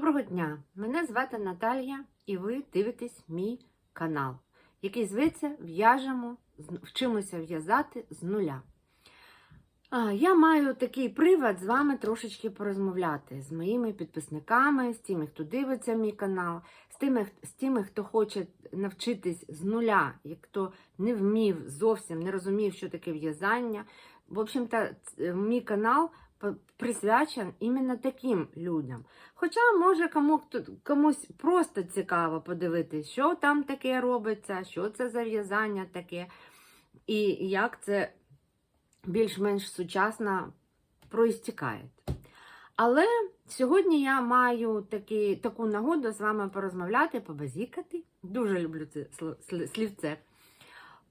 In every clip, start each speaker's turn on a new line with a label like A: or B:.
A: Доброго дня! Мене звати Наталія, і ви дивитесь мій канал, який зветься В'яжемо, вчимося в'язати з нуля. Я маю такий привод з вами трошечки порозмовляти з моїми підписниками, з тими, хто дивиться мій канал, з тими, з тими, хто хоче навчитись з нуля, і хто не вмів зовсім, не розумів, що таке в'язання. В общем-то, мій канал присвячен іменно таким людям. Хоча, може, кому, комусь просто цікаво подивитись, що там таке робиться, що це за в'язання таке, і як це більш-менш сучасно проістікає. Але сьогодні я маю такі, таку нагоду з вами порозмовляти, побазікати. Дуже люблю це слівце.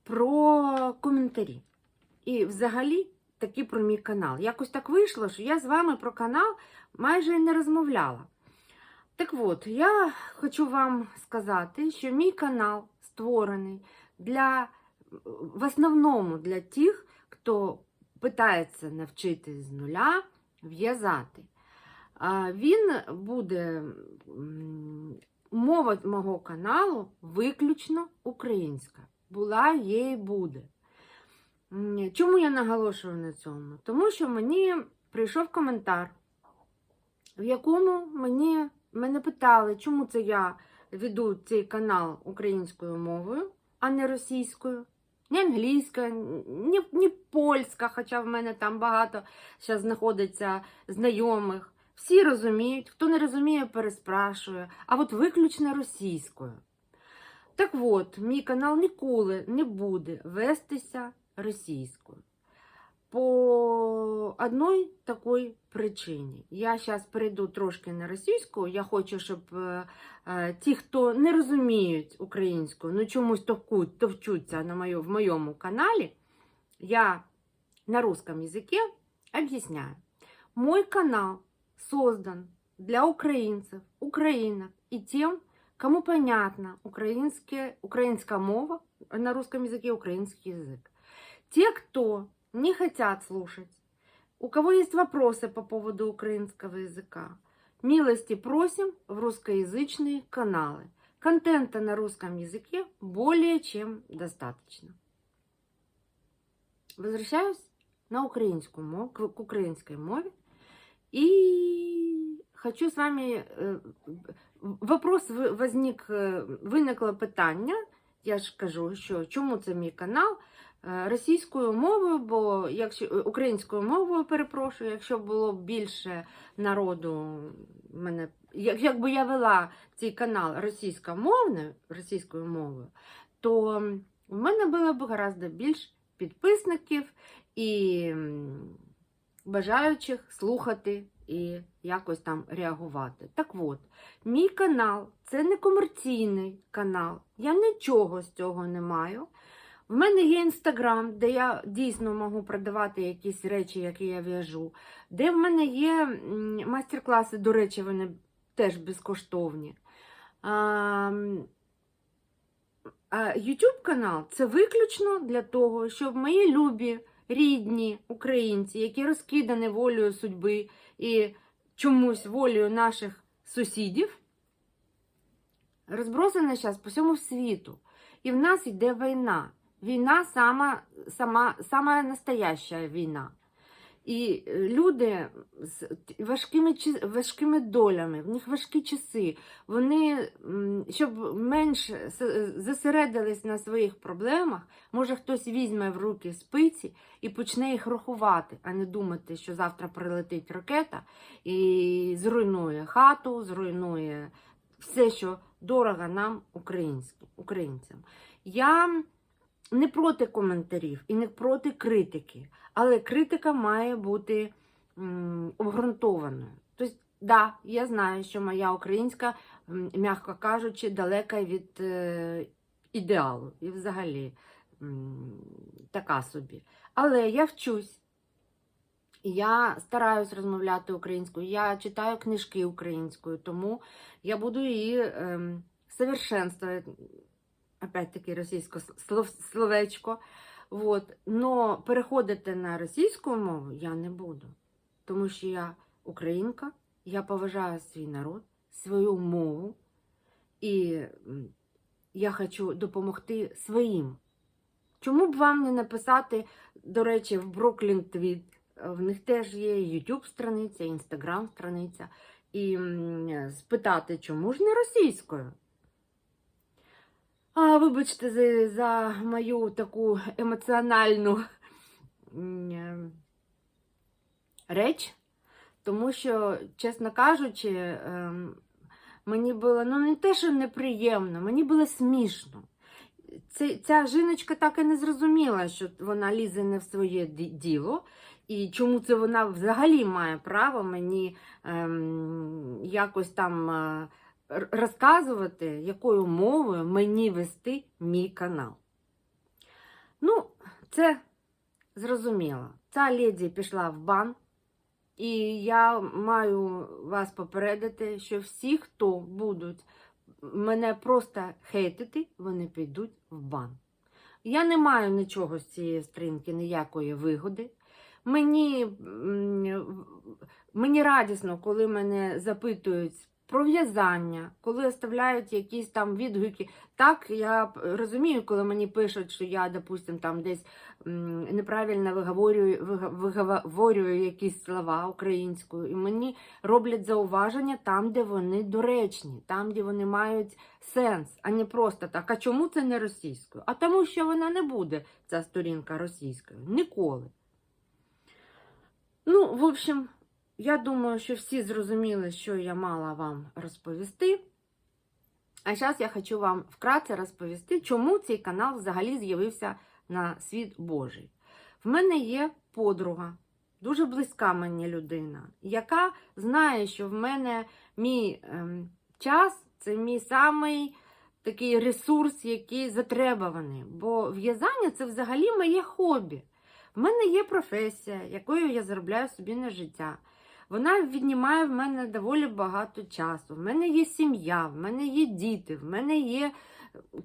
A: Про коментарі. І взагалі таки про мій канал. Якось так вийшло, що я з вами про канал майже і не розмовляла. Так от, я хочу вам сказати, що мій канал створений для, в основному для тих, хто питається навчитись з нуля в'язати. Він буде, мова мого каналу виключно українська. Була, є і буде. Чому я наголошую на цьому? Тому що мені прийшов коментар, в якому мені, мене питали, чому це я веду цей канал українською мовою, а не російською, не англійська, ні, ні польська, хоча в мене там багато зараз знаходиться знайомих. Всі розуміють, хто не розуміє, переспрашує, а от виключно російською. Так от, мій канал ніколи не буде вестися російською. По одній такій причині. Я зараз перейду трошки на російську. Я хочу, щоб е, е, ті, хто не розуміють українську, ну чомусь товкуть, товчуться на мою, в моєму каналі, я на русском языке объясняю. Мой канал создан для украинцев, украинок и тем, кому понятна украинская, украинская мова, на русском языке украинский язык. Те, кто не хотят слушать, у кого есть вопросы по поводу украинского языка, милости просим в русскоязычные каналы. Контента на русском языке более чем достаточно. Возвращаюсь на украинскую мову, к к украинской мове. И хочу с вами... э, Вопрос ви- возник, е, виникло питання, я ж кажу, що чому це мій канал е, російською мовою, бо якщо е, українською мовою перепрошую, якщо було більше народу, мене як, якби я вела цей канал російськомовною, російською мовою, то в мене було б гораздо більш підписників і бажаючих слухати і якось там реагувати. Так от, мій канал це не комерційний канал. Я нічого з цього не маю. В мене є інстаграм, де я дійсно можу продавати якісь речі, які я в'яжу, де в мене є майстер-класи, до речі, вони теж безкоштовні. YouTube канал це виключно для того, щоб мої любі, рідні українці, які розкидані волею судьби і чомусь волею наших сусідів, розбросані зараз по всьому світу. І в нас йде війна. Війна сама, сама, сама настояща війна. І е, люди з важкими, важкими долями, в них важкі часи, вони, щоб менш зосередились на своїх проблемах, може хтось візьме в руки спиці і почне їх рахувати, а не думати, що завтра прилетить ракета і зруйнує хату, зруйнує все, що дорого нам, українським, українцям. Я не проти коментарів і не проти критики, але критика має бути обґрунтованою. Тобто, да, я знаю, що моя українська, м'яко кажучи, далека від е, ідеалу і взагалі така собі. Але я вчусь. Я стараюсь розмовляти українською, я читаю книжки українською, тому я буду її ем, совершенствувати. Опять-таки російське слов, словечко. Вот. Но переходити на російську мову я не буду. Тому що я українка, я поважаю свій народ, свою мову, і я хочу допомогти своїм. Чому б вам не написати, до речі, в Brooklyn Tweet, в них теж є YouTube страниця, Instagram страниця, і спитати, чому ж не російською? А, вибачте за, за мою таку емоціональну е, реч, тому що, чесно кажучи, ем, мені було ну не те, що неприємно, мені було смішно. Це, ця жіночка так і не зрозуміла, що вона лізе не в своє діло, і чому це вона взагалі має право мені ем, якось там е, розказувати, якою мовою мені вести мій канал. Ну, це зрозуміло. Ця леді пішла в бан, і я маю вас попередити, що всі, хто будуть мене просто хейтити, вони підуть в бан. Я не маю нічого з цієї стрінки, ніякої вигоди. Мені, мені радісно, коли мене запитують про в'язання, коли оставляють якісь там відгуки. Так, я розумію, коли мені пишуть, що я, допустим, там десь неправильно виговорюю, виговорюю якісь слова українською, і мені роблять зауваження там, де вони доречні, там, де вони мають сенс, а не просто так. А чому це не російською? А тому, що вона не буде, ця сторінка російською. Ніколи. Ну, в общем, я думаю, що всі зрозуміли, що я мала вам розповісти. А зараз я хочу вам вкратце розповісти, чому цей канал взагалі з'явився на світ Божий. В мене є подруга, дуже близька мені людина, яка знає, що в мене мій ем, час це мій самий такий ресурс, який затребуваний. Бо в'язання це взагалі моє хобі. В мене є професія, якою я заробляю собі на життя. Вона віднімає в мене доволі багато часу. В мене є сім'я, в мене є діти, в мене є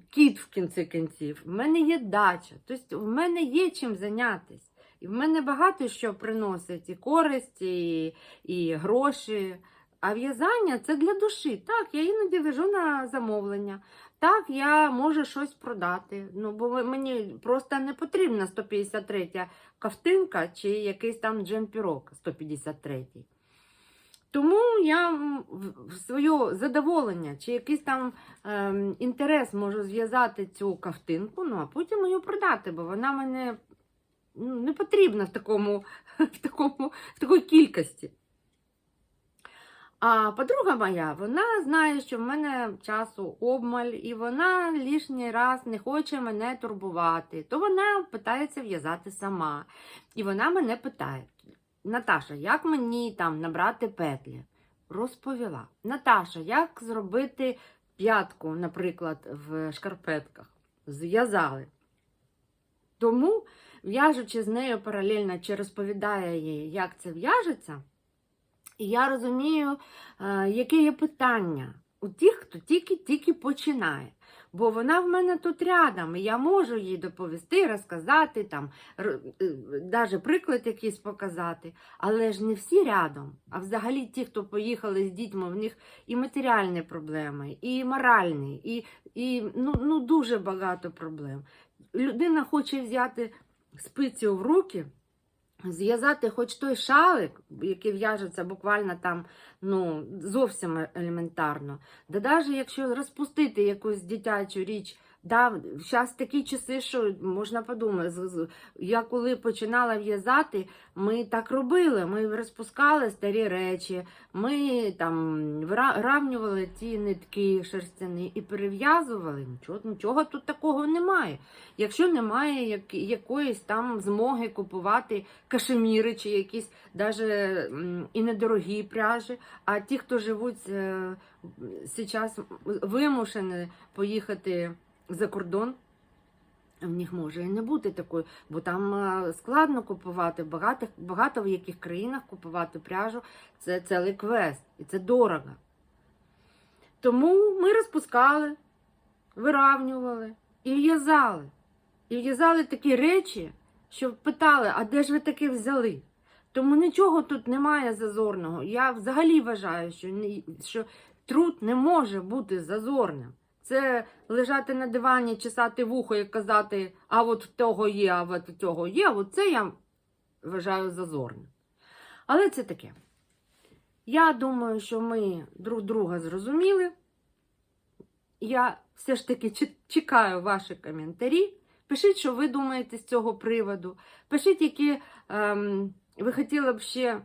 A: кіт в кінці кінців, в мене є дача. Тобто в мене є чим зайнятися. І в мене багато що приносить і користь, і, і гроші. А в'язання це для душі. Так, я іноді вяжу на замовлення. Так, я можу щось продати. Ну, бо мені просто не потрібна 153 ковтинка чи якийсь там джемпірок 153. Тому я своє задоволення чи якийсь там ем, інтерес можу зв'язати цю ковтинку, ну а потім її продати, бо вона мене ну, не потрібна в такому, в такому, в такій кількості. А подруга моя, вона знає, що в мене часу обмаль, і вона лишній раз не хоче мене турбувати. То вона питається в'язати сама. І вона мене питає: Наташа, як мені там набрати петлі? Розповіла. Наташа, як зробити п'ятку, наприклад, в шкарпетках? Зв'язали. Тому, в'яжучи з нею паралельно, чи розповідає їй, як це в'яжеться, і я розумію, е, яке є питання у тих, хто тільки-тільки починає. Бо вона в мене тут рядом, і я можу їй доповісти, розказати, там, навіть приклад якийсь показати. Але ж не всі рядом. А взагалі ті, хто поїхали з дітьми, в них і матеріальні проблеми, і моральні, і, і ну, ну, дуже багато проблем. Людина хоче взяти спицю в руки, зв'язати хоч той шалик, який в'яжеться буквально там ну, зовсім елементарно. Да навіть якщо розпустити якусь дитячу річ, да, зараз такі часи, що можна подумати, я коли починала в'язати, ми так робили. Ми розпускали старі речі, ми там виравнювали ті нитки шерстяні і перев'язували. Нічого, нічого тут такого немає. Якщо немає як, якоїсь там змоги купувати кашеміри чи якісь даже і недорогі пряжі, а ті, хто живуть е, зараз вимушені поїхати за кордон. В них може і не бути такої, бо там е, складно купувати, багато, багато в яких країнах купувати пряжу це цілий квест, і це дорого. Тому ми розпускали, виравнювали і в'язали. І в'язали такі речі, що питали, а де ж ви таке взяли? Тому нічого тут немає зазорного. Я взагалі вважаю, що, що труд не може бути зазорним. Це лежати на дивані, чесати вухо і казати, а от в того є, а от цього є. От це я вважаю зазорним. Але це таке. Я думаю, що ми друг друга зрозуміли. Я все ж таки чекаю ваші коментарі. Пишіть, що ви думаєте з цього приводу. Пишіть, які ем, ви хотіли б ще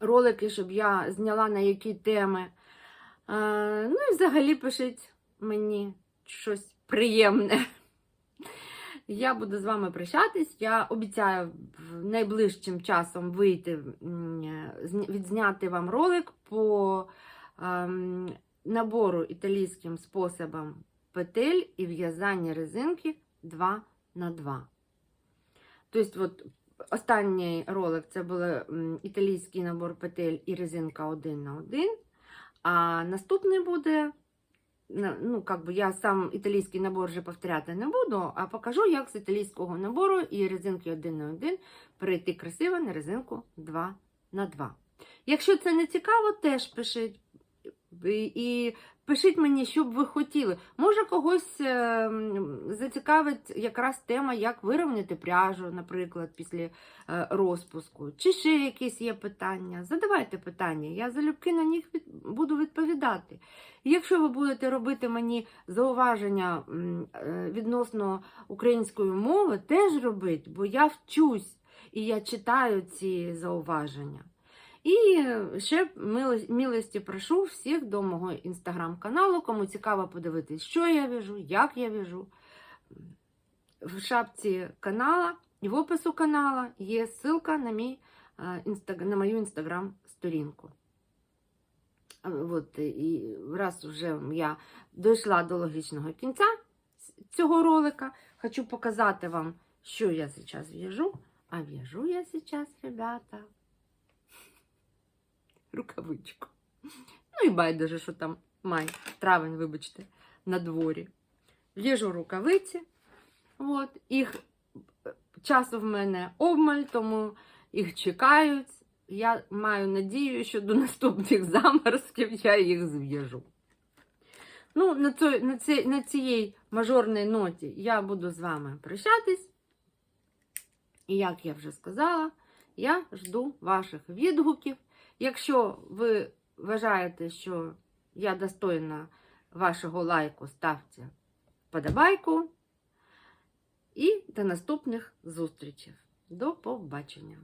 A: ролики, щоб я зняла на які теми. Е, ну і взагалі пишіть мені щось приємне. Я буду з вами прощатись. Я обіцяю найближчим часом вийти, відзняти вам ролик по ем, набору італійським способом петель і в'язання резинки 2 на 2. Тобто, от останній ролик це був італійський набор петель і резинка 1 на 1. А наступний буде, ну, как бы я сам італійський набор вже повторяти не буду, а покажу, як з італійського набору і резинки 1 на 1 перейти красиво на резинку 2 на 2. Якщо це не цікаво, теж пишіть. І, пишіть мені, що б ви хотіли. Може, когось е, зацікавить якраз тема, як вирівняти пряжу, наприклад, після е, розпуску. Чи ще якісь є питання? Задавайте питання, я залюбки на них буду відповідати. Якщо ви будете робити мені зауваження е, відносно української мови, теж робіть, бо я вчусь і я читаю ці зауваження. І ще мило- милості прошу всіх до мого інстаграм-каналу, кому цікаво подивитись, що я вяжу, як я вяжу. В шапці канала і в опису канала є ссылка на, мій, на мою інстаграм-сторінку. От, і раз вже я дійшла до логічного кінця цього ролика, хочу показати вам, що я зараз в'яжу. А в'яжу я зараз, ребята, рукавичку. Ну і байдуже, що там май, травень, вибачте, на дворі. В'яжу рукавиці. От, їх е, часу в мене обмаль, тому їх чекають. Я маю надію, що до наступних заморозків я їх зв'яжу. Ну, на, цій, на, цій, на цій мажорній ноті я буду з вами прощатись. І як я вже сказала, я жду ваших відгуків. Якщо ви вважаєте, що я достойна вашого лайку, ставте вподобайку. І до наступних зустрічей. До побачення!